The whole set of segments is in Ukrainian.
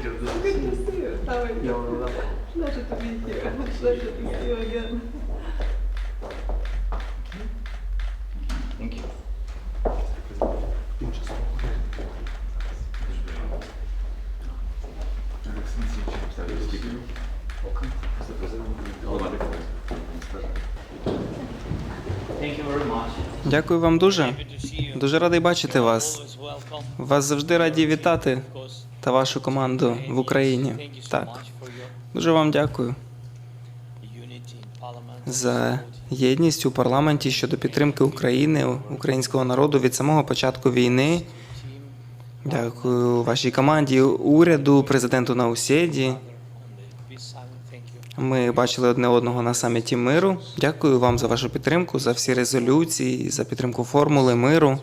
Thank you. Much. Дякую вам дуже. Дуже радий бачити вас. Вас завжди раді вітати та вашу команду в Україні. Так, дуже вам дякую за єдність у парламенті щодо підтримки України, українського народу від самого початку війни. Дякую вашій команді, уряду, президенту Наусєді. Ми бачили одне одного на саміті миру. Дякую вам за вашу підтримку, за всі резолюції, за підтримку формули миру,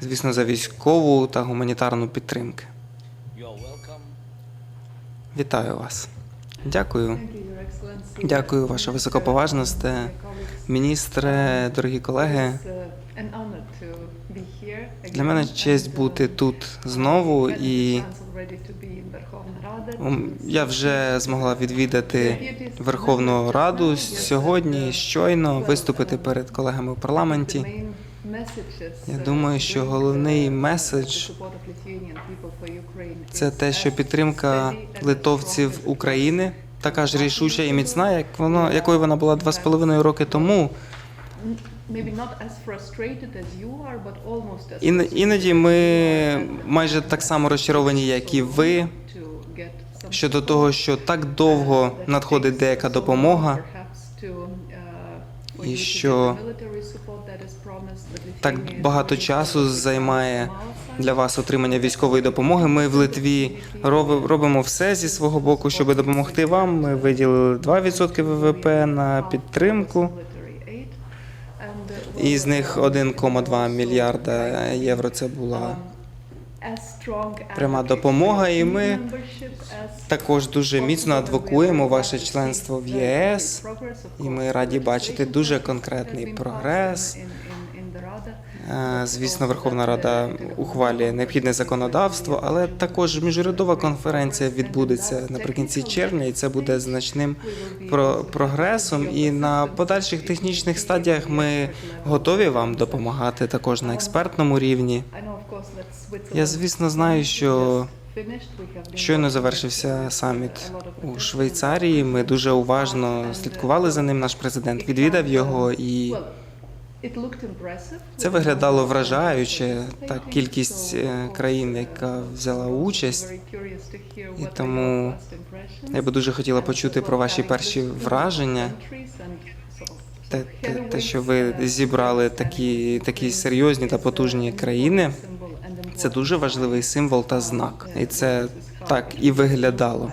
звісно, за військову та гуманітарну підтримку. Вітаю вас. Дякую. Дякую, ваша colleagues, міністре, дорогі колеги. Для мене честь бути тут знову, і я вже змогла відвідати Верховну Раду сьогодні, щойно виступити перед колегами в парламенті. Я думаю, що головний меседж Це те, що підтримка литовців України така ж рішуча і міцна, як воно, якою вона була два з половиною роки тому. Ін, іноді ми майже так само розчаровані, як і ви, щодо того, що так довго надходить деяка допомога, і що так багато часу займає для вас отримання військової допомоги. Ми в Литві роби- робимо все зі свого боку, щоб допомогти вам. Ми виділили 2% ВВП на підтримку, і з них 1,2 мільярда євро. Це була пряма допомога, і ми також дуже міцно адвокуємо ваше членство в ЄС, і ми раді бачити дуже конкретний прогрес. Е, Звісно, Верховна Рада ухвалює необхідне законодавство, але також міжурядова конференція відбудеться наприкінці червня, і це буде значним про- прогресом. І на подальших технічних стадіях ми готові вам допомагати також на експертному рівні. Я, звісно, знаю, що щойно завершився саміт у Швейцарії. Ми дуже уважно слідкували за ним. Наш президент відвідав його і. Це виглядало вражаюче, та кількість е, країн, яка взяла участь. І тому Я би дуже хотіла почути про ваші перші враження. Те, те, те, що ви зібрали такі, такі серйозні та потужні країни, це дуже важливий символ та знак. І це так і виглядало.